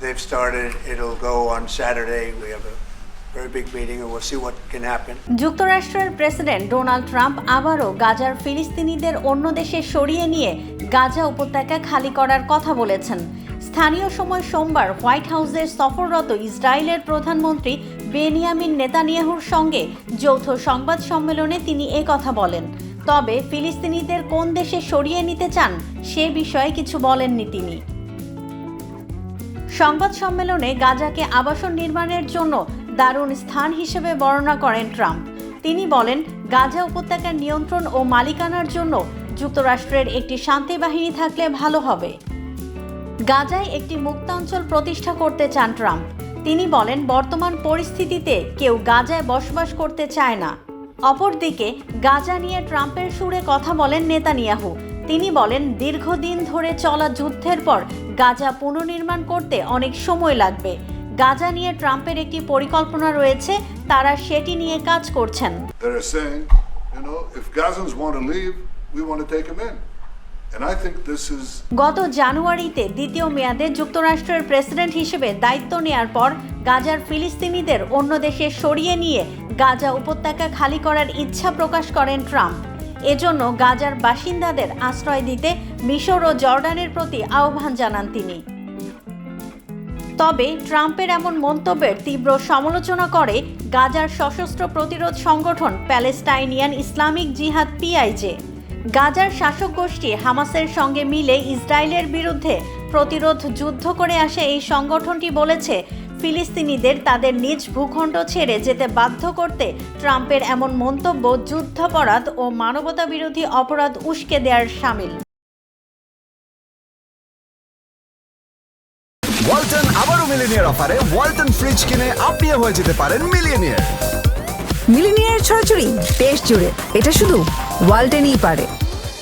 they've started. It'll go on Saturday. We have a very big meeting, and we'll see what can happen. যুক্তরাষ্ট্রের president Donald Trump আবারও গাজার ফিলিস্তিনিদের অন্য দেশে সরিয়ে নিয়ে গাজা উপত্যকা খালি করার কথা বলেছেন স্থানীয় সময় সোমবার হোয়াইট হাউসের সফররত ইসরায়েলের প্রধানমন্ত্রী বেনিয়ামিন নেতানিয়াহুর সঙ্গে যৌথ সংবাদ সম্মেলনে তিনি এ কথা বলেন তবে ফিলিস্তিনিদের কোন দেশে সরিয়ে নিতে চান সে বিষয়ে কিছু বলেননি তিনি সংবাদ সম্মেলনে গাজাকে আবাসন নির্মাণের জন্য দারুণ স্থান হিসেবে বর্ণনা করেন ট্রাম্প। তিনি বলেন, গাজা উপত্যকার নিয়ন্ত্রণ ও মালিকানার জন্য যুক্তরাষ্ট্রের একটি শান্তি বাহিনী থাকলে ভালো হবে। গাজায় একটি মুক্তাঞ্চল প্রতিষ্ঠা করতে চান ট্রাম্প। তিনি বলেন, বর্তমান পরিস্থিতিতে কেউ গাজায় বসবাস করতে চায় না। অপরদিকে গাজা নিয়ে ট্রাম্পের সুরে কথা বলেন নেতানিয়াহু। তিনি বলেন দীর্ঘদিন ধরে চলা যুদ্ধের পর গাজা পুনর্নির্মাণ করতে অনেক সময় লাগবে। গাজা নিয়ে ট্রাম্পের একটি পরিকল্পনা রয়েছে তারা সেটি নিয়ে কাজ করছেন। গত জানুয়ারিতে দ্বিতীয় মেয়াদে যুক্তরাষ্ট্রের প্রেসিডেন্ট হিসেবে দায়িত্ব নেয়ার পর গাজার ফিলিস্তিনিদের অন্য দেশে সরিয়ে নিয়ে গাজা উপত্যকা খালি করার ইচ্ছা প্রকাশ করেন ট্রাম্প। এজন্য গাজার বাসিন্দাদের আশ্রয় দিতে মিশর ও জর্ডানের প্রতি আহ্বান জানান তিনি। তবে ট্রাম্পের এমন মন্তব্যের তীব্র সমালোচনা করে গাজার সশস্ত্র প্রতিরোধ সংগঠন প্যালেস্টাইনিয়ান ইসলামিক জিহাদ পিআইজে গাজার শাসক গোষ্ঠী হামাসের সঙ্গে মিলে ইসরায়েলের বিরুদ্ধে প্রতিরোধ যুদ্ধ করে আসে এই সংগঠনটি বলেছে ফিলিস্তিনিদের তাদের নিজ ভূখণ্ড ছেড়ে যেতে বাধ্য করতে ট্রাম্পের এমন মন্তব্য যুদ্ধাপরাধ ও মানবতা বিরোধী অপরাধ উস্কে দেওয়ার সামিল। ওয়ালটন আবারও মিলিনিয়ার অফারে ওয়ালটন ফ্রিজ কিনে আপনিও হয়ে যেতে পারেন মিলিয়নিয়ার মিলিনিয়ার ছড়াছড়ি দেশ জুড়ে। এটা শুধু ওয়ালটেনই পারে।